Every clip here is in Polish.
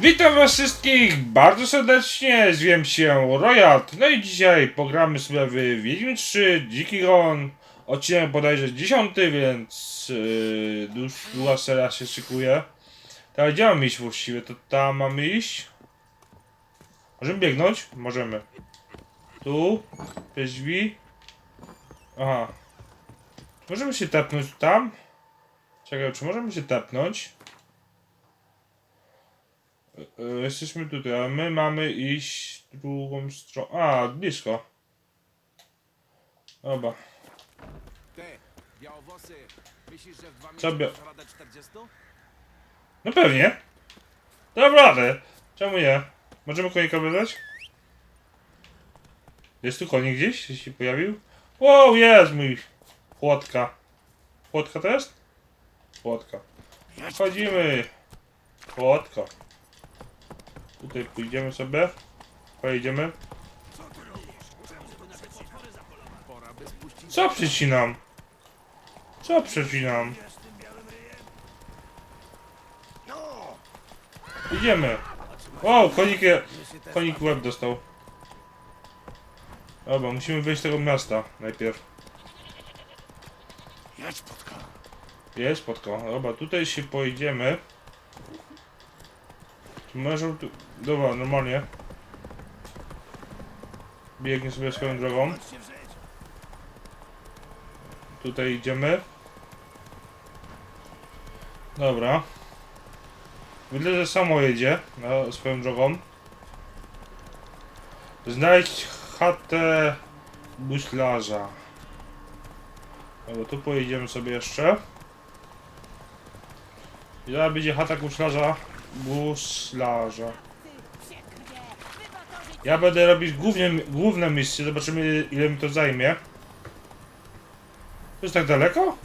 Witam was wszystkich bardzo serdecznie, zwiem się Rojat. No i dzisiaj pogramy sobie w Wiedźmin 3 Dziki Gon. Odcinek bodajże 10, więc yy, długa seria się szykuje. Teraz gdzie iść właściwie? To tam mamy iść? Możemy biegnąć? Możemy. Tu? Przez drzwi? Aha. Możemy się tepnąć tam? Czekaj, czy możemy się tepnąć? E, Jesteśmy tutaj, a my mamy iść drugą stroną. A, blisko. Dobra. Ty, białowłosy, myślisz, że w dwa Co bia- radę 40? No pewnie. Dobra, radę. Czemu nie? Możemy konika wybrać? Jest tu konik gdzieś? Gdzieś się pojawił? Wow, jest mój płotka. Płotka to jest? Płotka. Chodzimy. Płotka. Tutaj pójdziemy sobie. Pojedziemy. Co przecinam? Co przecinam? Idziemy. O, konik, je- konik łeb dostał. Dobra, musimy wyjść z tego miasta najpierw. Jedź podka. Jest spotko. Dobra, tutaj się pojedziemy. Może tu... Dobra, normalnie. Biegnie sobie swoją drogą. Tutaj idziemy. Dobra. Widzę, że samo jedzie na swoją drogą. Znajdź chatę guślarza. Dobra, tu pojedziemy sobie jeszcze. I będzie chata guślarza. Guślarza. Ja będę robić głównie, główne misje, zobaczymy ile mi to zajmie. To jest tak daleko?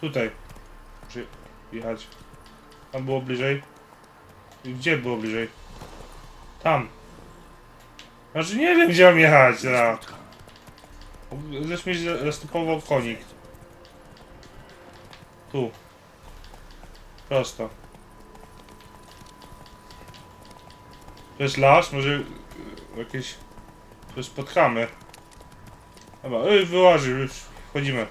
Tutaj. Muszę jechać. Tam było bliżej. Gdzie było bliżej? Tam. Znaczy nie wiem gdzie mam jechać. Zresztą mi za- zastopował konik. Tu. Prosto. To jest las, może y, jakieś... Tu spotkamy. Dobra, ej, wyłaży, już wchodzimy.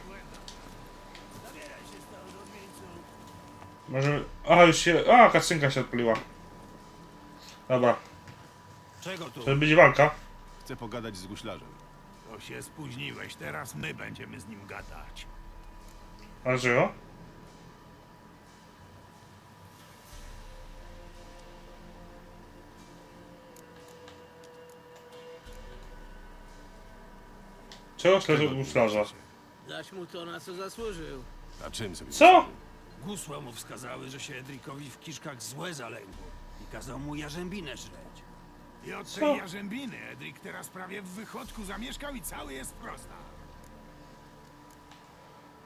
Może... Aha, już się... A, kasynka się odpaliła. Dobra, Czego tu? to będzie walka. Chcę pogadać z guślarzem. To się spóźniłeś, teraz my będziemy z nim gadać. Dlaczego? Czego śledzą guślarza? Dać mu to, na co zasłużył. A czym sobie? Co? Gusła mu wskazały, że się Edrikowi w kiszkach złe zaległo i kazał mu jarzębinę żreć. I od Co? tej jarzębiny Edrik teraz prawie w wychodku zamieszkał i cały jest prosta.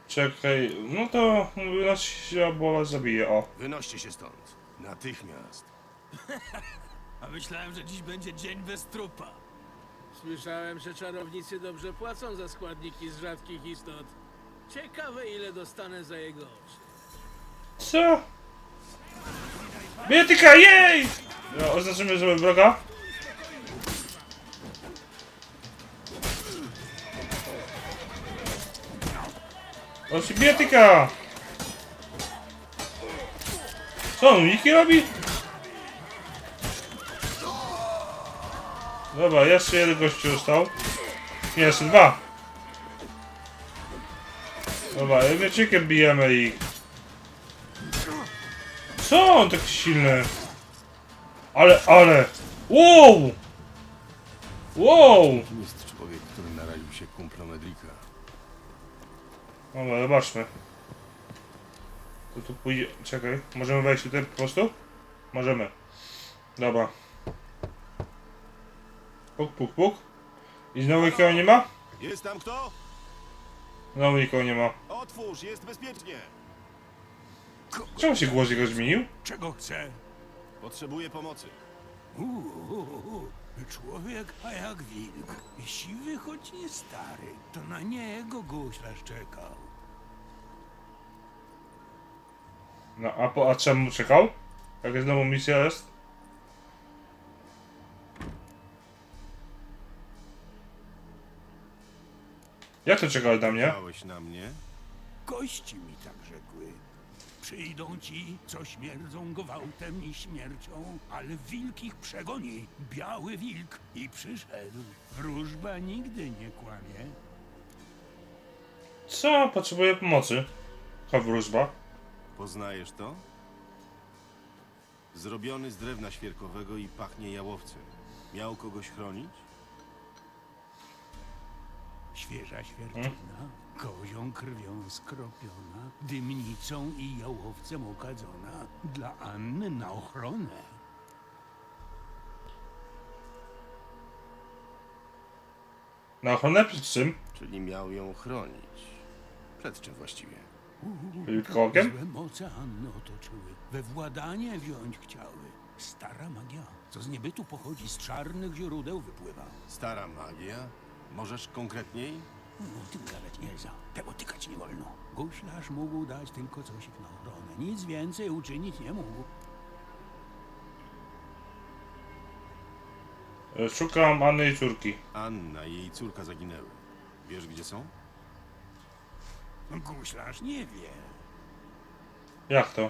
Czekaj, no to nas się was zabije, o. Wynoście się stąd. Natychmiast. A myślałem, że dziś będzie dzień bez trupa. Słyszałem, że czarownicy dobrze płacą za składniki z rzadkich istot. Ciekawe, ile dostanę za jego oczy. Co? Bietyka, jej! No, oznaczymy sobie wroga. Osi bietyka! Co on uniki robi? Dobra, jeszcze jeden gościu został. Nie, jeszcze dwa. Dobra, wieczykiem bijemy ich. Co on taki silny? Ale, ale! Wow! Wow! Kim jest człowiek, który naraził się kumplom Edrika? Dobra, zobaczmy. To tu pójdzie... Czekaj, możemy wejść tutaj po prostu? Możemy. Dobra. Puk, puk, puk. I znowu nikogo nie ma? Jest tam kto? Znowu nikogo nie ma. Otwórz, jest bezpiecznie. Czemu się głos jego zmienił? Czego chce? Potrzebuję pomocy. Uuu, człowiek, a jak wilk. Siwy, choć nie stary. To na niego guślarz czekał. No, a, po, a czemu czekał? Jaka znowu misja jest? Jak to czekałeś na mnie? Czekałeś na mnie? Kości mi tak rzekły. Przyjdą ci, co śmierdzą gwałtem i śmiercią, ale wilk ich przegoni. Biały wilk i przyszedł. Wróżba nigdy nie kłamie. Co? Potrzebuję pomocy. Jaka wróżba? Poznajesz to? Zrobiony z drewna świerkowego i pachnie jałowcem. Miał kogoś chronić? Świeża świerczyna, kozią krwią skropiona, dymnicą i jałowcem okadzona, dla Anny na ochronę. Na ochronę przed czym? Czyli miał ją chronić. Przed czym właściwie? Wilkołakiem? Złe moce Anny otoczyły, we władanie wziąć chciały. Stara magia, co z niebytu pochodzi, z czarnych źródeł wypływa. Stara magia? Możesz konkretniej? No, tym nawet nie za. Tego tykać nie wolno. Guślarz mógł dać tylko coś na ochronę. Nic więcej uczynić nie mógł. E, Szukam Anny i córki. Anna i jej córka zaginęły. Wiesz, gdzie są? Guślarz nie wie, Jak to?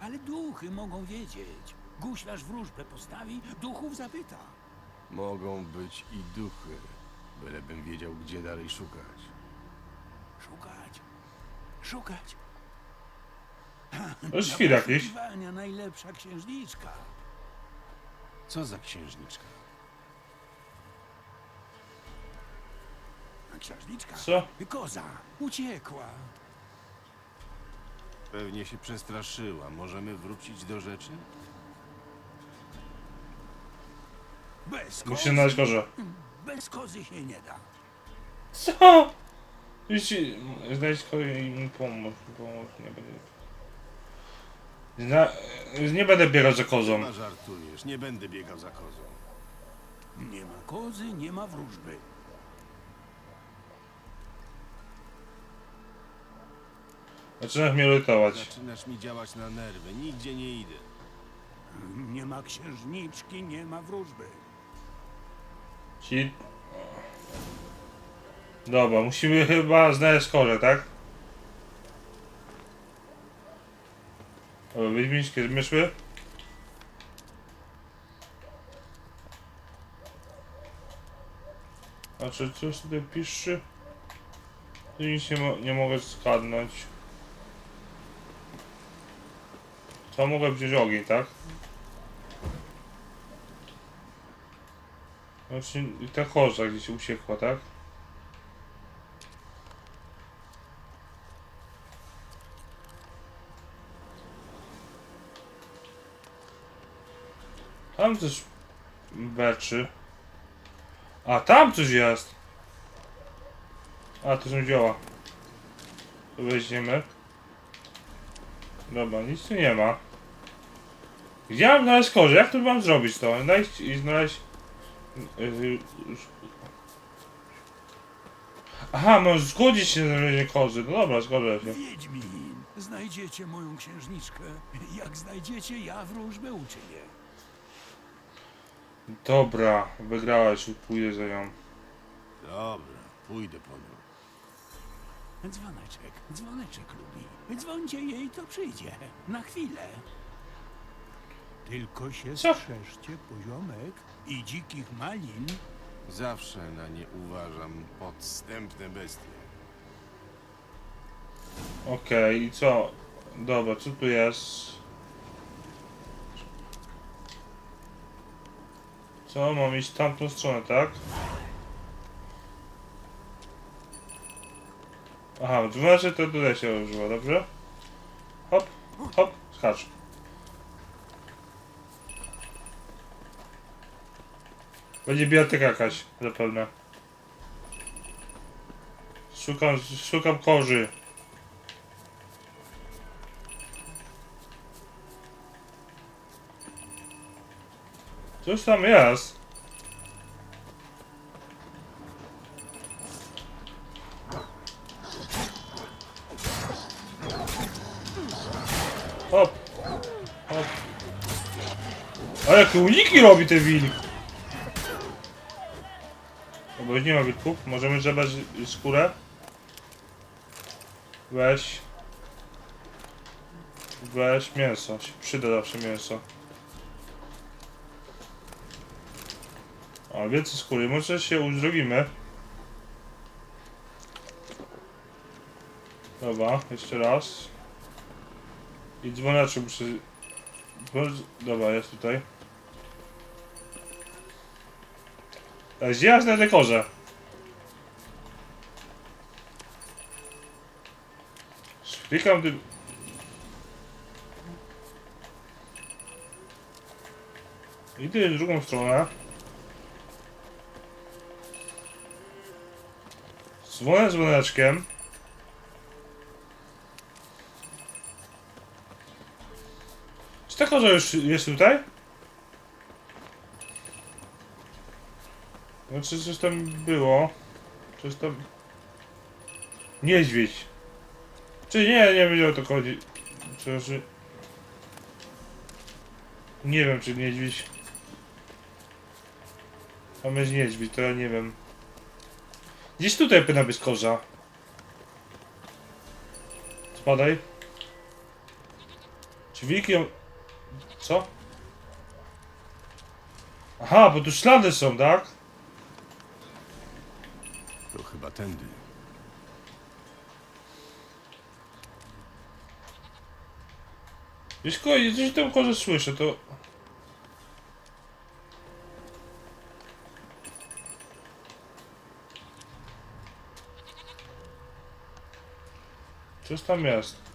ale duchy mogą wiedzieć. Guślarz wróżbę postawi, duchów zapyta. Mogą być i duchy. Bylebym wiedział, gdzie dalej szukać. Szukać, szukać. To świr jakiś. Najlepsza księżniczka. Co za księżniczka? Księżniczka? Co? Koza. Uciekła. Pewnie się przestraszyła. Możemy wrócić do rzeczy? Bez Musi kozy. znaleźć korze. Bez kozy się nie da. Co? Jeśli znaleźć kogoś i mi pomóc, pomóc nie będę. Zna... Nie będę biegał za kozą. Ma żartujesz. Nie będę biegał za kozą. Nie ma kozy, nie ma wróżby. Zaczynasz mnie lutować. Zaczynasz mi działać na nerwy. Nigdzie nie idę. Nie ma księżniczki, nie ma wróżby. Ci... Dobra, musimy chyba znaleźć korze, tak? Dobra, wiedźmińskie zmysły. A czy coś tutaj pisze? Nic nie, mo nie mogę skadnąć. Co mogę wziąć ogień, tak? Znaczy, ta korza gdzieś uciekła, tak? Tam coś beczy. A, tam coś jest! A, to są dzieła. To weźmiemy. Dobra, nic tu nie ma. Gdzie mam znaleźć korze? Jak to mam zrobić to? Znaleźć i znaleźć... Yy, Aha, mam zgodzić się na znalezienie kozy. No dobra, zgodzę się. Wiedźmin, znajdziecie moją księżniczkę. Jak znajdziecie, ja wróżbę uczynię. Dobra, wygrałaś, pójdę za nią. Dobra, pójdę po nią. Dzwoneczek, dzwoneczek lubi. Dzwońcie jej, to przyjdzie. Na chwilę. Tylko się Co? strzeżcie poziomek i dzikich malin. Zawsze na nie uważam podstępne bestie. Okej, i co? Dobra, co tu jest? Co, mam iść w tamtą stronę, tak? Aha, dwunastej to tutaj się używa, dobrze? Hop, hop, skacz. Będzie biblioteka jakaś, zapewne. Szukam, szukam korzy. Coś tam jest. Hop. Hop. A jakie uniki robi ten wilk? No bo już nie ma wilków. Możemy zebrać skórę. Weź. Weź mięso. Się przyda zawsze mięso. A więcej skóry. Może się uzdrowimy. Dobra, jeszcze raz. I dzwoneczek dzwon- Dobra, jest tutaj. A gdzie ja znajdę korze? Klikam tym... Idę w drugą stronę. Dzwonę dzwoneczkiem. Czy ta korza już jest tutaj? Znaczy coś tam było. Coś tam... Niedźwiedź. Czy nie, nie wiem o to chodzi. Czy, czy... Nie wiem czy niedźwiedź. Tam jest niedźwiedź, to ja nie wiem. Gdzieś tutaj powinna być korza. Spadaj. Czy wilki ją... Co? Aha, bo tu ślady są, tak? To chyba tędy. Wiesz, ko- jeżeli korzę słyszę, to... Coś tam jest.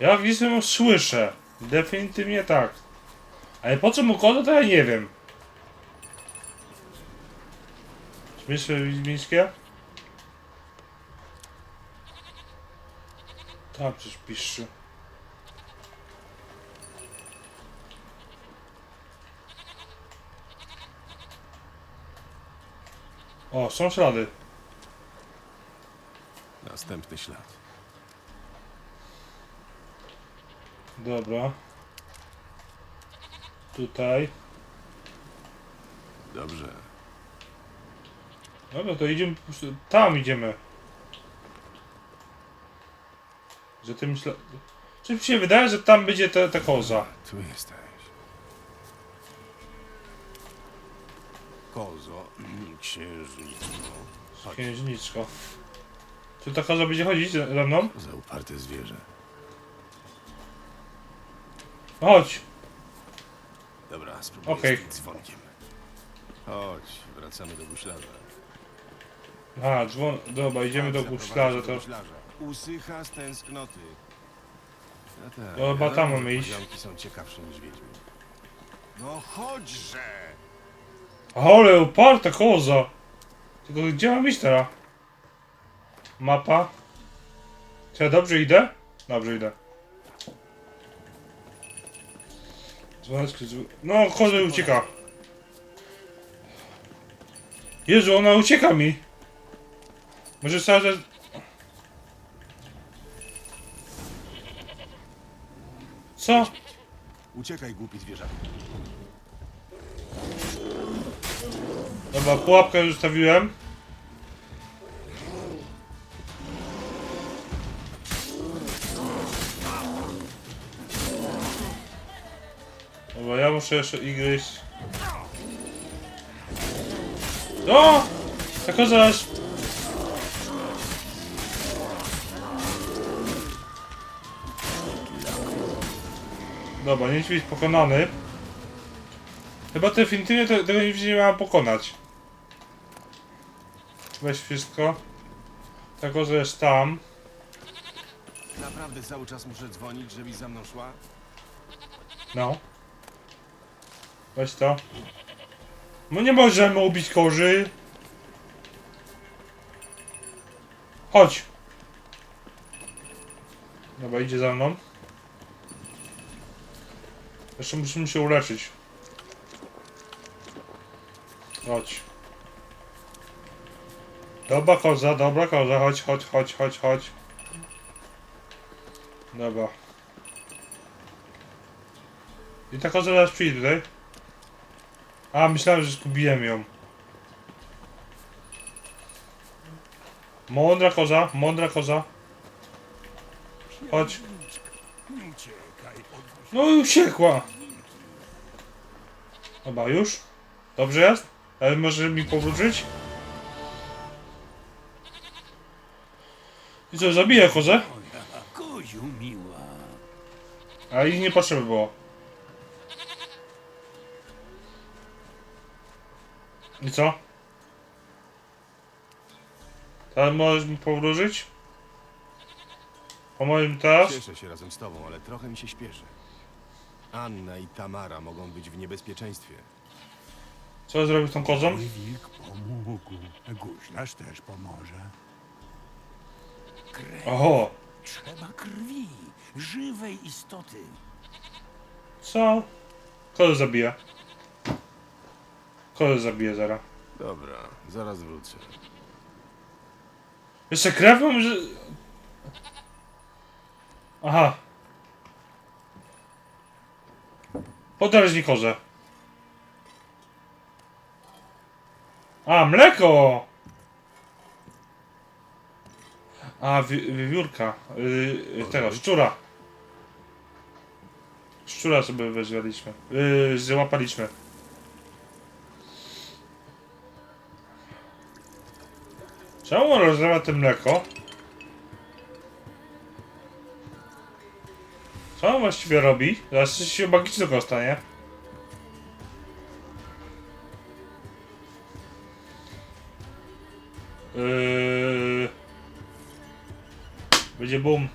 Ja widzę słyszę. Definitywnie tak. Ale po co mu kodo, to ja nie wiem. Śmieszne wiedźmińskie? Tam coś pisze. O, są ślady. Następny ślad. Dobra. Tutaj. Dobrze. Dobra, to idziemy. Tam idziemy. Że tym śla... Czy mi się wydaje, że tam będzie ta, ta koza? Tu jesteś. Kozo, księżniczko. Chodź, Księżniczko. Czy ta koza będzie chodzić ze mną? za uparte zwierzę. Chodź. Dobra, spróbuję Okej. z tym dzwonkiem. Chodź, wracamy do guślarza. A, dzwon. Dobra, idziemy do Zaprowadź guślarza, do to. guślarza. Usycha z tęsknoty. No tak, chyba tam mamy iść. poziomki są ciekawsze niż wiedźmy. No chodźże! Ale uparta koza! Tylko gdzie mam iść teraz? Mapa? Czy ja dobrze idę? Dobrze idę. No, koza ucieka. Jezu, ona ucieka mi. Może trzeba... że- Co? Uciekaj, głupi zwierzak. Dobra, pułapkę już stawiłem. Muszę jeszcze igryźć. O! Tak zaś! Dobra, niedźwiedź pokonany. Chyba definitywnie te, tego niedźwiedzia nie miałem pokonać. Weź wszystko. Tego, że jest tam. Naprawdę cały czas muszę dzwonić, żebyś za mną szła? No. Weź to. No nie możemy ubić korzy. Chodź. Dobra, idzie za mną. Jeszcze musimy się uleczyć. Chodź. Dobra koza, dobra koza, chodź, chodź, chodź, chodź, chodź. Dobra. I ta koza zaraz przyjdzie tutaj. A, myślałem, że zgubiłem ją. Mądra koza, mądra koza. Chodź. No i uciekła. Dobra, już? Dobrze jest? Ale może mi powrócić? I co, zabiję kozę? moja, koziu miła. A ich nie potrzeba było. I co? Teraz możesz mi powrócić? Pomożesz mi teraz? Cieszę się razem z tobą, ale trochę mi się śpieszy. Anna i Tamara mogą być w niebezpieczeństwie. Co zrobić z tą kozą? Mój wilk pomógł. Guślarz też pomoże. Krew. Oho! Trzeba krwi. Żywej istoty. Co? Kozę zabiję. Kozę zabiję zaraz. Dobra, zaraz wrócę. Jeszcze krew mam, że... Aha. Podarź kozę. A, mleko! A, wi wiewiórka. Yy, tego, szczura. Szczura sobie wezwaliśmy. Yy, złapaliśmy. Czemu on rozlewa to mleko? Co on właściwie robi? Zaraz się magicznego stanie. Yy... Będzie boom.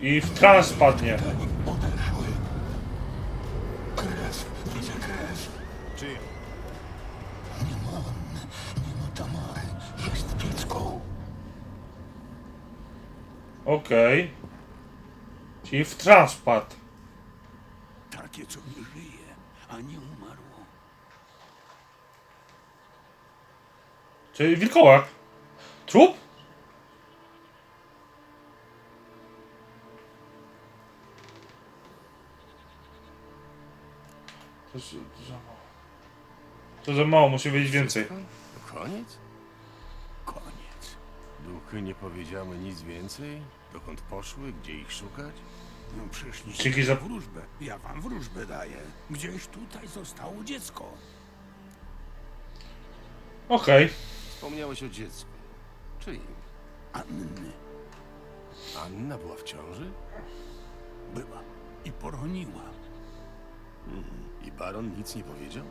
I w trans padnie. Okej. Czyli w trans padł. Takie, co nie żyje, a nie umarło. Czyli wilkołak. Trup? To, jest- za mało. To za mało, musi wiedzieć więcej. Koniec? Duchy nie powiedziały nic więcej? Dokąd poszły? Gdzie ich szukać? No przyszliście Dzięki za- wróżbę. Ja wam wróżbę daję. Gdzieś tutaj zostało dziecko. Okej. Wspomniałeś o dziecku. Czyim? Anny Anna była w ciąży? była i poroniła. I baron nic nie powiedział?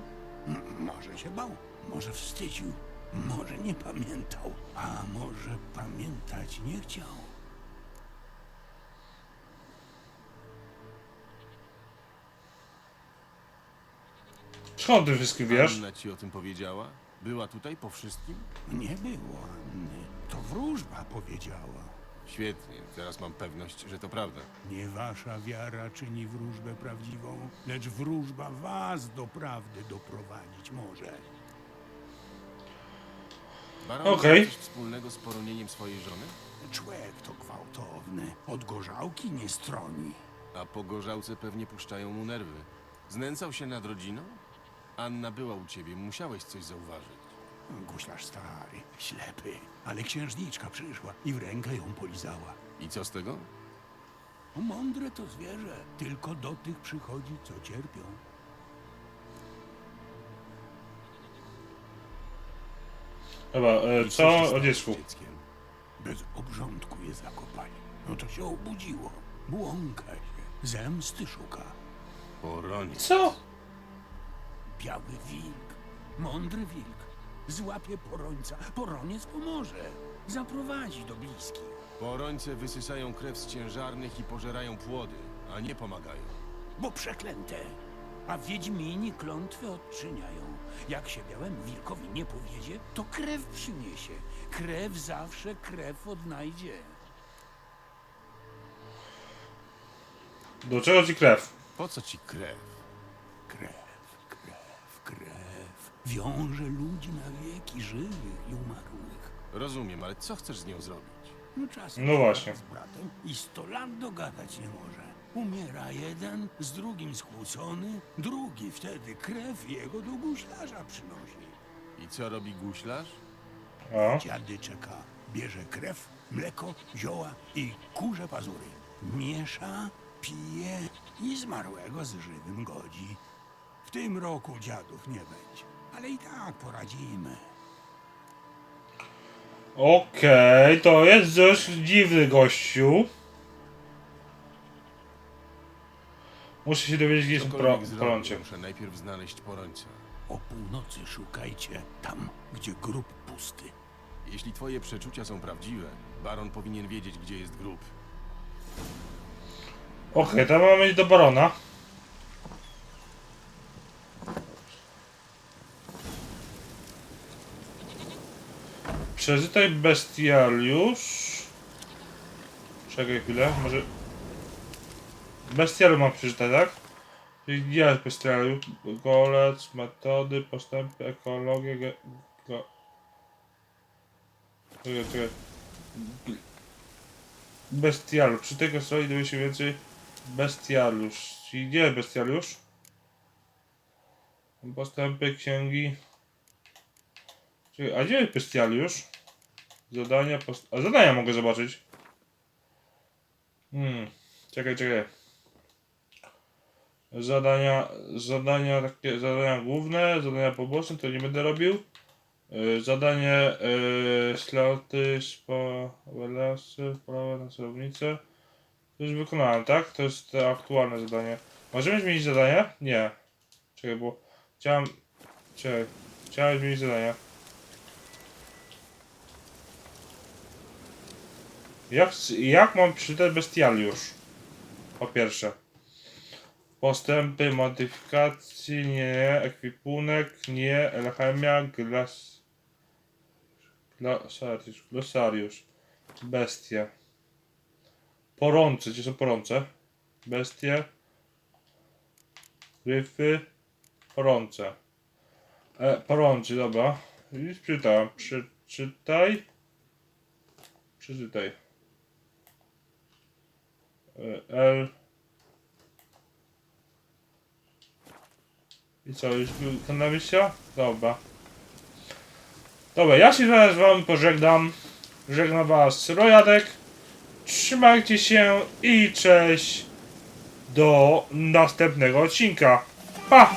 M- Może się bał, może wstydził, może nie pamiętał, a może pamiętać nie chciał. Skąd ty wszystkim wiesz? Anna ci o tym powiedziała? Była tutaj po wszystkim? Nie było Anny. To wróżba powiedziała. Świetnie, teraz mam pewność, że to prawda. Nie wasza wiara czyni wróżbę prawdziwą, lecz wróżba was do prawdy doprowadzić może. Baron Okej. ma coś wspólnego z poronieniem swojej żony? Człowiek to gwałtowny, od gorzałki nie stroni. A po gorzałce pewnie puszczają mu nerwy. Znęcał się nad rodziną? Anna była u ciebie, musiałeś coś zauważyć. Guślarz stary, ślepy, ale księżniczka przyszła i w rękę ją polizała. I co z tego? Mądre to zwierzę, tylko do tych przychodzi, co cierpią. Dobra, e, co o dziecku? dzieckiem? Bez obrządku je zakopali. No to się obudziło. Błąka się, zemsty szuka. Poronie. Co? Biały wilk, mądry wilk, złapie porońca, poroniec pomoże, zaprowadzi do bliskich. Porońce wysysają krew z ciężarnych i pożerają płody, a nie pomagają. bo przeklęte. A wiedźmini klątwy odczyniają. Jak się białemu wilkowi nie powiedzie, to krew przyniesie. Krew zawsze krew odnajdzie. Do czego ci krew? Po co ci krew? Krew, krew, krew. Wiąże ludzi na wieki żywych i umarłych. Rozumiem, ale co chcesz z nią zrobić? No czasem No właśnie. z bratem i sto lat dogadać nie może. Umiera jeden, z drugim skłócony, drugi wtedy krew jego do guślarza przynosi. I co robi guślarz? O. Dziady czeka, bierze krew, mleko, zioła i kurze pazury. Miesza, pije i zmarłego z żywym godzi. W tym roku dziadów nie będzie, ale i tak poradzimy. Okej, to jest dość dziwny gościu. Muszę się dowiedzieć, gdzie jest pro, Cokolwiek zrobię, prącie. muszę najpierw znaleźć porońca. O północy szukajcie tam, gdzie grób pusty. Jeśli twoje przeczucia są prawdziwe, baron powinien wiedzieć, gdzie jest grób. Okej, to mamy iść do barona. Przeczytaj bestiariusz. Czekaj chwilę, może... Bestiariusz mam przeczytać, tak? Gdzie jest bestiariusz? Golec, metody, postępy, ekologia, ge... Go... Czekaj, czekaj. Bestiariusz. Przy tego stronie dowie się więcej Bestiariusz. Czyli gdzie jest bestiariusz? Postępy księgi. Czekaj, a gdzie jest bestiariusz? Zadania, post... A zadania mogę zobaczyć. Hmm, czekaj, czekaj. Zadania, zadania takie, zadania główne, zadania poboczne, to nie będę robił. Y, Zadanie y, sloty, lasy, prawa na celownicę. To już wykonałem, tak? To jest aktualne zadanie. Możemy zmienić zadanie? Nie. Czekaj, bo chciałem... Czekaj. Chciałem zmienić zadanie. Jak, jak mam przeczytać bestialiusz? Po pierwsze. Postępy, modyfikacji, nie. Ekwipunek, nie. Alchemia, glas... Glosariusz, glosariusz. Bestia. Porące, gdzie są porące? Bestie. Gryfy. Porące. E, porączy, dobra. Już przeczytałem. Przeczytaj. Przeczytaj. E, L. I co, już wykonana misja? Dobra. Dobra, ja się teraz z wami pożegnam. Żegnam was Rojadek. Trzymajcie się i cześć do następnego odcinka. Pa!